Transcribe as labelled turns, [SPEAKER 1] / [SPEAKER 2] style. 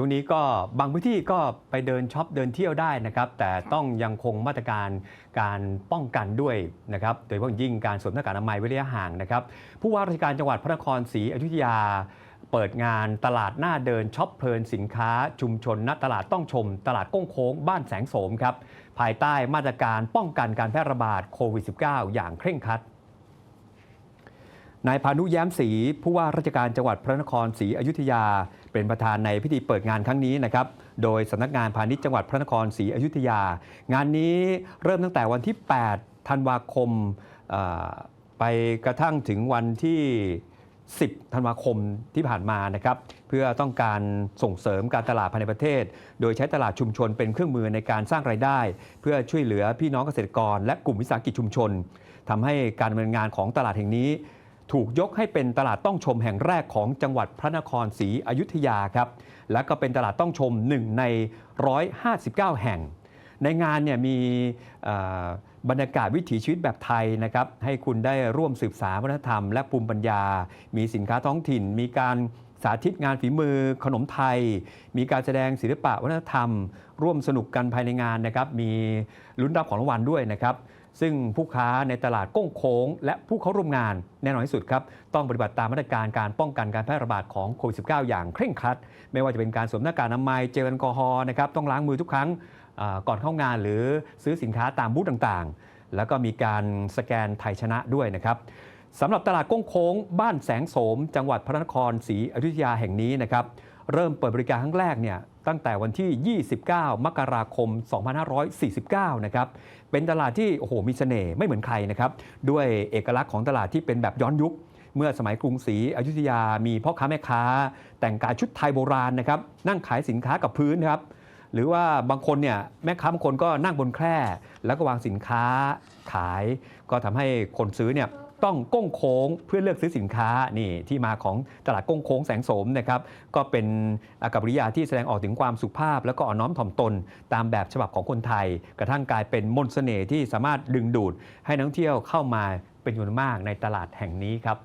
[SPEAKER 1] ช่วงนี้ก็บางพื้นที่ก็ไปเดินช็อปเดินเที่ยวได้นะครับ แต่ต้องยังคงมาตรการการป้องกันด้วยนะครับ โดยเฉพาะอย่างยิ่งการสวมหน้ากากอนามัยเว้นระยะห่างนะครับ ผู้ว่าราชการจังหวัดพระนครศรีอยุธยาเปิดงานตลาดหน้าเดินช็อปเพลินสินค้า ชุมชนณตลาดต้องชม ตลาดก้งโค้งบ้านแสงโสมครับ ภายใต้มาตรการป้องกันการแพร่ระบาดโควิด -19 อย่างเคร่งครัด นายพานุแย้มศรีผู้ว่าราชการจังหวัดพระนครศรีอยุธยา เป็นประธานในพิธีเปิดงานครั้งนี้นะครับ โดยสำนักงานพาณิชย์จังหวัดพระนครศรีอยุธยา งานนี้เริ่มตั้งแต่วันที่ 8 ธันวาคมไปกระทั่งถึงวันที่ 10 ธันวาคมที่ผ่านมานะครับ เพื่อต้องการส่งเสริมการตลาดภายในประเทศ โดยใช้ตลาดชุมชนเป็นเครื่องมือในการสร้างรายได้ เพื่อช่วยเหลือพี่น้องเกษตรกร และกลุ่มวิสาหกิจชุมชนทำให้การดำเนินงานของตลาดแห่งนี้ ถูกยกให้เป็นตลาดต้องชมแห่งแรกของจังหวัดพระนครศรีอยุธยาครับ และก็เป็นตลาดต้องชมหนึ่งใน 159 แห่ง ในงานเนี่ยมีบรรยากาศวิถีชีวิตแบบไทยนะครับ ให้คุณได้ร่วมสืบสานวัฒนธรรมและภูมิปัญญา มีสินค้าท้องถิ่น มีการสาธิตงานฝีมือขนมไทย มีการแสดงศิลปะวัฒนธรรม ร่วมสนุกกันภายในงานนะครับ มีลุ้นรับของรางวัลด้วยนะครับ ซึ่งผู้ค้าในตลาดก้งโค้ง และผู้เข้าร่วมงานแน่นอนที่สุดครับ ต้องปฏิบัติตามมาตรการการป้องกันการแพร่ระบาดของโควิด -19 อย่างเคร่งครัด ไม่ว่าจะเป็นการสวมหน้ากากอนามัยเจลแอลกอฮอล์นะครับต้องล้างมือทุกครั้งก่อนเข้างานหรือซื้อสินค้าตามบูธต่างๆ แล้วก็มีการสแกนไทยชนะด้วยนะครับสำหรับตลาดก้งโค้ง บ้านแสงโสม จังหวัดพระนครศรีอยุธยาแห่งนี้นะครับ เริ่มเปิดบริการครั้งแรกเนี่ยตั้งแต่วันที่ 29 มกราคม 2549 นะครับ เป็นตลาดที่โอ้โหมีเสน่ห์ไม่เหมือนใครนะครับ ด้วยเอกลักษณ์ของตลาดที่เป็นแบบย้อนยุค เมื่อสมัยกรุงศรีอยุธยามีพ่อค้าแม่ค้า แต่งกายชุดไทยโบราณนะครับ นั่งขายสินค้ากับพื้นครับ หรือว่าบางคนเนี่ยแม่ค้าบางคนก็นั่งบนแคร่แล้วก็วางสินค้าขาย ก็ทำให้คนซื้อเนี่ยต้องก้งโค้งเพื่อเลือกซื้อสินค้านี่ที่มาของตลาดก้งโค้งแสงโสมนะครับก็เป็นอากับริยาที่แสดงออกถึงความสุภาพ แล้วก็อ่อนน้อมถ่อมตน ตามแบบฉบับของคนไทย กระทั่งกลายเป็นมนต์เสน่ห์ที่สามารถดึงดูดให้นักท่องเที่ยวเข้ามาเป็นจำนวนมากในตลาดแห่งนี้ครับ